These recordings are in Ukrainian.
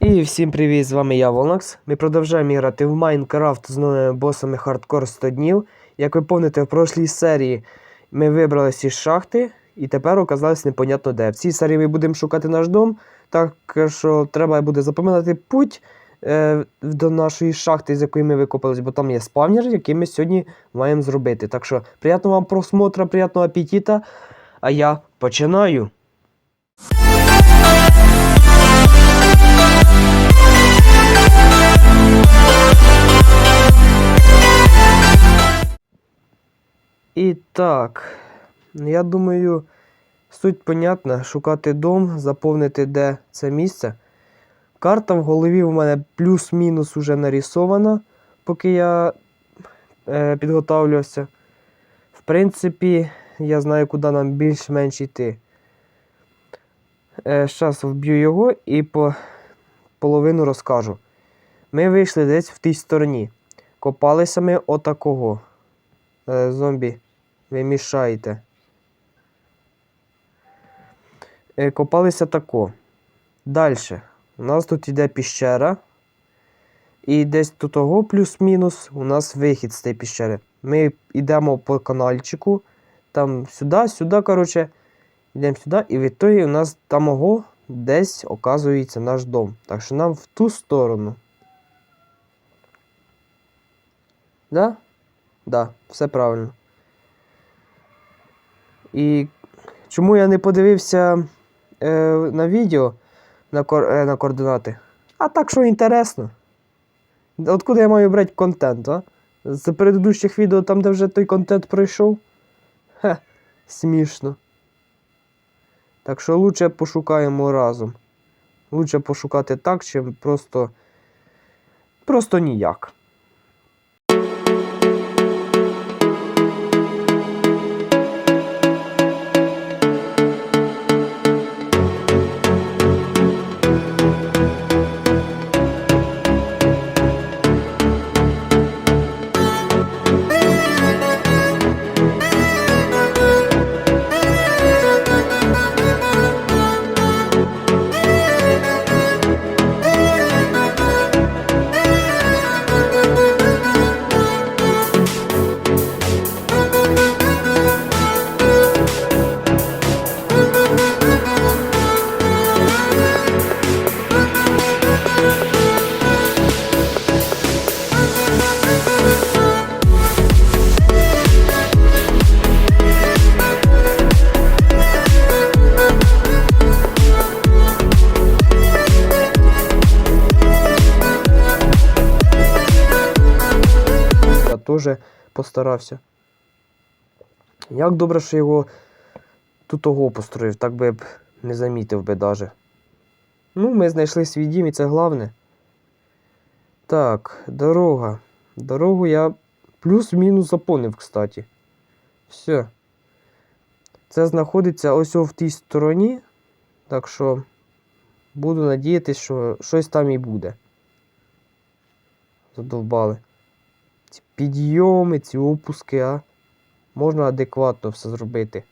І всім привіт, з вами я Волнакс. Ми продовжуємо грати в Майнкрафт з новими босами Хардкор 100 днів. Як ви пам'ятаєте, в прошлій серії ми вибралися із шахти і тепер оказалось непонятно де. В цій серії ми будемо шукати наш дом, так що треба буде запам'ятати путь е, до нашої шахти, з якої ми викопались, бо там є спавнер, який ми сьогодні маємо зробити. Так що приятного вам просмотра, приятного апетита. А я починаю. І так, я думаю, суть понятна. Шукати дом, заповнити де це місце. Карта в голові у мене плюс-мінус уже нарисована, поки я е, підготовлювався. В принципі, я знаю, куди нам більш-менш йти. Е, Зараз вб'ю його і по половину розкажу. Ми вийшли десь в тій стороні. Копалися ми отакого. Е, зомбі, ви мішаєте. Е, копалися тако. Далі. У нас тут йде піщера. І десь до того плюс-мінус у нас вихід з цієї піщери. Ми йдемо по канальчику. Там сюди, сюди, коротше. Йдемо сюди, і в ітогі у нас там ого десь оказується наш дом. Так що нам в ту сторону. Да? Да, все правильно. І чому я не подивився е, на відео на, кор, е, на координати? А так, що інтересно. Откуда я маю брати контент, а? З предыдущих відео, там, де вже той контент пройшов? Хе, смішно. Так що лучше пошукаємо разом. Лучше пошукати так, чим просто. Просто ніяк. Теж постарався. Як добре, що його тут того построїв, так би я б не замітив би даже. Ну, ми знайшли свій дім і це головне. Так, дорога. Дорогу я плюс-мінус заповнив, кстати. Все. Це знаходиться ось в тій стороні. Так що буду надіятись, що щось там і буде. Задовбали. Ці підйоми, ці опуски, а. Можна адекватно все зробити.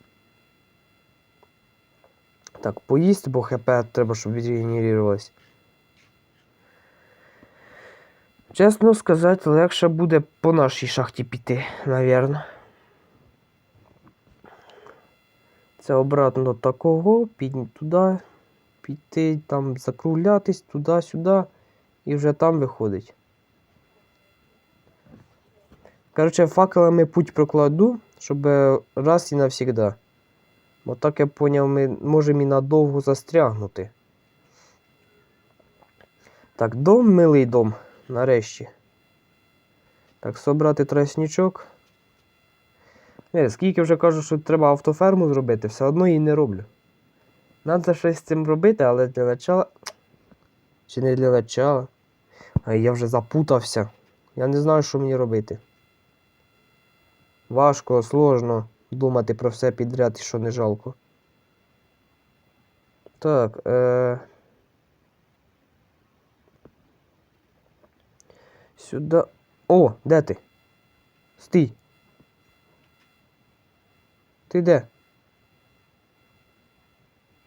Так, поїсть, бо ХП треба, щоб відгенерувалось. Чесно сказати, легше буде по нашій шахті піти, навірно. Це обратно до такого, під туди, піти, там закруглятись туди-сюди і вже там виходить. Короче, факелами путь прокладу, щоб раз і навсігда. Бо так я поняв, ми можемо і надовго застрягнути. Так, дом, милий дом, нарешті. Так, собрати тростничок. Не, скільки вже кажу, що треба автоферму зробити, все одно її не роблю. Надо щось з цим робити, але для начала. Чи не для начала? А я вже запутався. Я не знаю, що мені робити. Важко, сложно думати про все підряд і що не жалко. Так, е... Сюди. О, де ти? Стій. Ти де?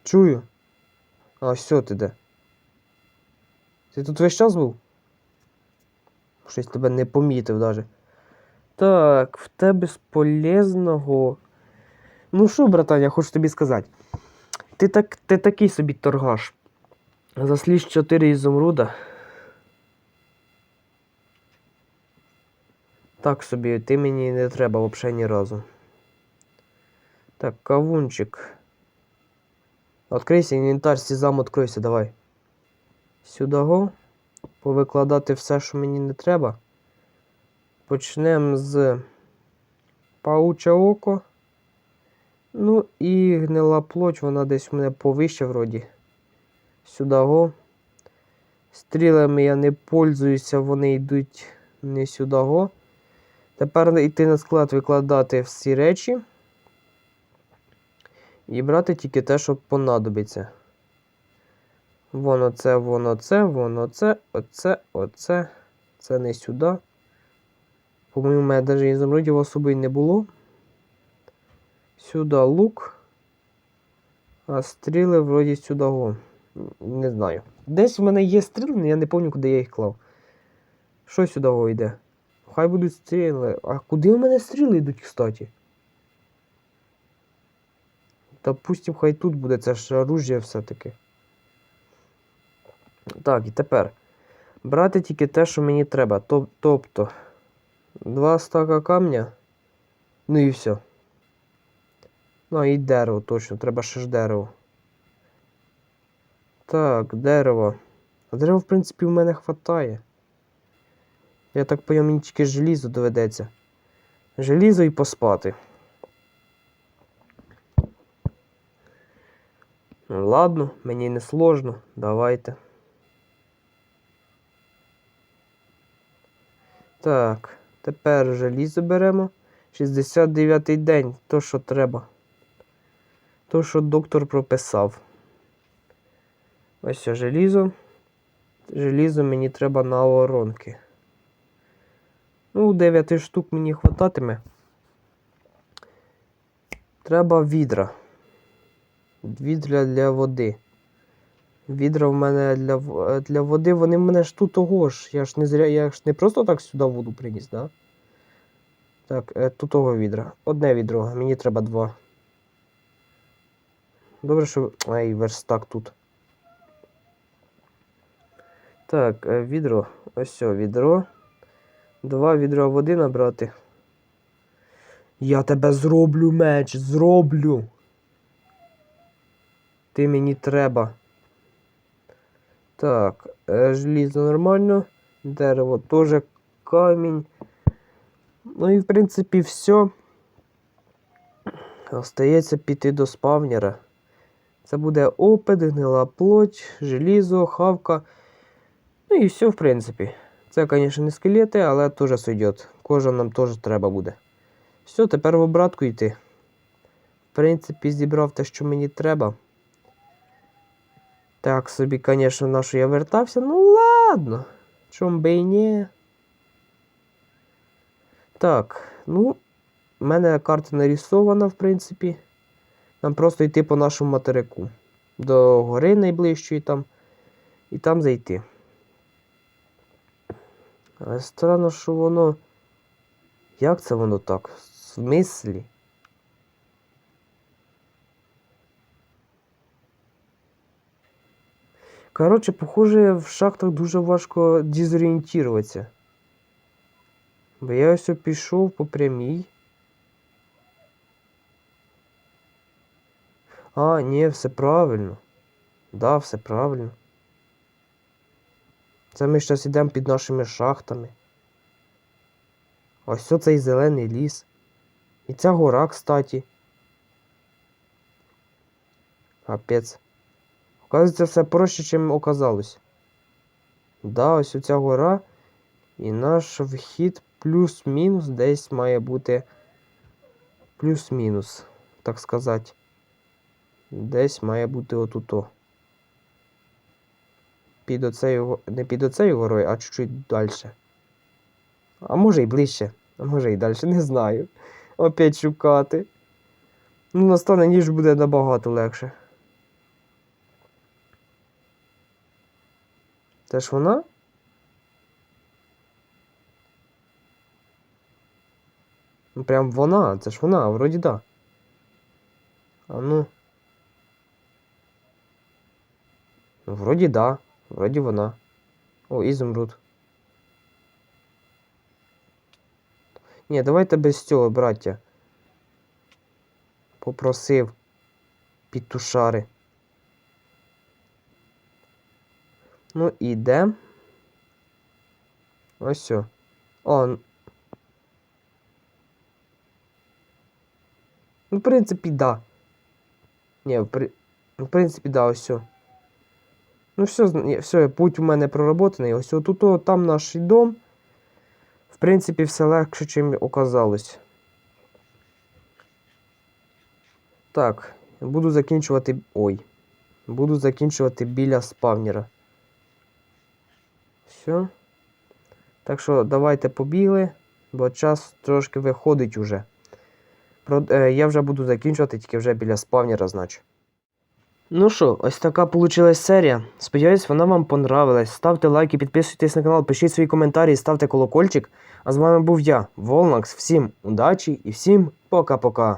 Чую. А, все ти де. Ти тут весь час був? Щось тебе не помітив даже. Так, в тебе з полезного. Ну що, братан, я хочу тобі сказати. Ти, так, ти такий собі торгаш. За сліз 4 ізумруда. Так собі, ти мені не треба взагалі ні разу. Так, кавунчик. Открийся, інвентар, сезам, откройся, давай. Сюди го. Повикладати все, що мені не треба. Почнемо з пауче око. Ну і гнила плоть, вона десь у мене повище вроді. Сюди го. Стрілами я не пользуюся, вони йдуть не сюди го. Тепер йти на склад викладати всі речі. І брати тільки те, що понадобиться. Воно це, воно це, воно це, оце, оце. Це не сюди. По-моєму, у мене навіть ізумрудів особи не було. Сюди лук. А стріли вроді сюди го. Не знаю. Десь в мене є стріли, але я не пам'ятаю, куди я їх клав. Що сюди го йде? Хай будуть стріли. А куди у мене стріли йдуть, кстати? Допустим, хай тут буде, це ж оружие все-таки. Так, і тепер. Брати тільки те, що мені треба. Тоб- Тобто, два стака камня. Ну і все. Ну, і дерево точно, треба ще ж дерево. Так, дерево. А дерева, в принципі, в мене хватає. Я так поняв, мені тільки желізо доведеться. Желізо і поспати. Ну, ладно, мені не сложно. Давайте. Так, тепер желізо беремо. 69-й день, то що треба. То, що доктор прописав. Ось желізо. Желізо мені треба на воронки. Ну, 9 штук мені хвататиме. Треба відра. Відра для води. Відра в мене для, е, для води, вони в мене ж тут того ж. Я ж не зря, я ж не просто так сюди воду приніс, да? Так, е, тут того відра. Одне відро, мені треба два. Добре, що. Ай, верстак тут. Так, е, відро. Ось о, відро. Два відра води набрати. Я тебе зроблю меч, зроблю. Ти мені треба. Так, е, желізо нормально. Дерево теж камінь. Ну і в принципі все. Остається піти до спавнера. Це буде опит, гнила плоть, желізо, хавка. Ну і все, в принципі. Це, звісно, не скелети, але теж сойдет. Кожа нам теж треба буде. Все, тепер в обратку йти. В принципі, зібрав те, що мені треба. Так собі, звісно, на що я вертався. Ну ладно. Чом би і ні. Так, ну, в мене карта нарисована, в принципі. Нам просто йти по нашому материку. До гори найближчої там. І там зайти. Але странно, що воно. Як це воно так? В смислі? Коротше, похоже, в шахтах дуже важко дезорієнтуватися. Бо я ось пішов по прямій. А, ні, все правильно. Да, все правильно. Це ми зараз йдемо під нашими шахтами. Ось цей зелений ліс. І ця гора, кстати. Капець. Оказується, все проще, ніж оказалось. Да, ось оця гора. І наш вхід плюс-мінус десь має бути. Плюс-мінус, так сказати. Десь має бути отуто. Під оцею, не під оцею горою, а чуть-чуть далі. А може і ближче, а може і далі, не знаю. Опять шукати. Ну, настане ніж буде набагато легше. Це ж вона? Ну прям вона, це ж вона, вроді да. А ну. Ну, вроді да, вроді вона. О, ізумруд. Ні, давайте без цього, браття. Попросив підтушари. Ну, іде. Ось все. О. Ну, в принципі, да. Ні, в, при... ну, в принципі, да, ось все. Ну, все, все, путь у мене проработаний. Ось тут, о, там наш дом. В принципі, все легше, чим оказалось. Так, буду закінчувати. Ой. Буду закінчувати біля спавнера. Все. Так що давайте побігли, бо час трошки виходить уже. Е, я вже буду закінчувати тільки вже біля спавнера, значить. Ну що, ось така получилась серія. Сподіваюсь, вона вам понравилась. Ставте лайки, підписуйтесь на канал, пишіть свої коментарі, ставте колокольчик. А з вами був я, Волнакс. Всім удачі і всім пока-пока.